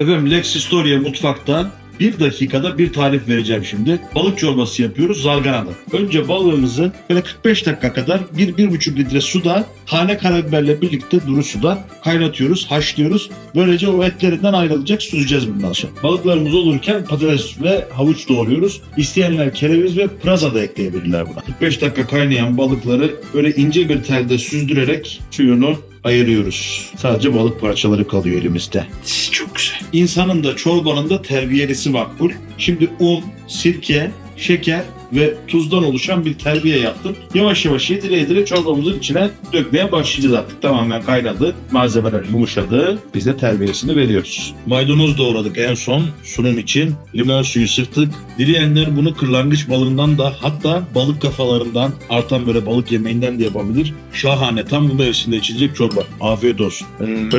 Efendim Lex Historia mutfakta bir dakikada bir tarif vereceğim şimdi. Balık çorbası yapıyoruz zarganada. Önce balığımızı böyle 45 dakika kadar 1-1,5 litre suda tane karabiberle birlikte duru suda kaynatıyoruz, haşlıyoruz. Böylece o etlerinden ayrılacak süzeceğiz bundan sonra. Balıklarımız olurken patates ve havuç doğruyoruz. İsteyenler kereviz ve pıraza da ekleyebilirler buna. 45 dakika kaynayan balıkları böyle ince bir telde süzdürerek suyunu ayırıyoruz. Sadece balık parçaları kalıyor elimizde. Çok güzel. İnsanın da çorbanın da terbiyelisi makbul. Şimdi un, sirke, şeker ve tuzdan oluşan bir terbiye yaptım. Yavaş yavaş yedire yedire çorbamızın içine dökmeye başlayacağız artık. Tamamen kaynadı. Malzemeler yumuşadı. Biz de terbiyesini veriyoruz. Maydanoz doğradık en son sunum için. Limon suyu sıktık. Dileyenler bunu kırlangıç balığından da hatta balık kafalarından artan böyle balık yemeğinden de yapabilir. Şahane tam bu mevsimde içilecek çorba. Afiyet olsun. Hmm.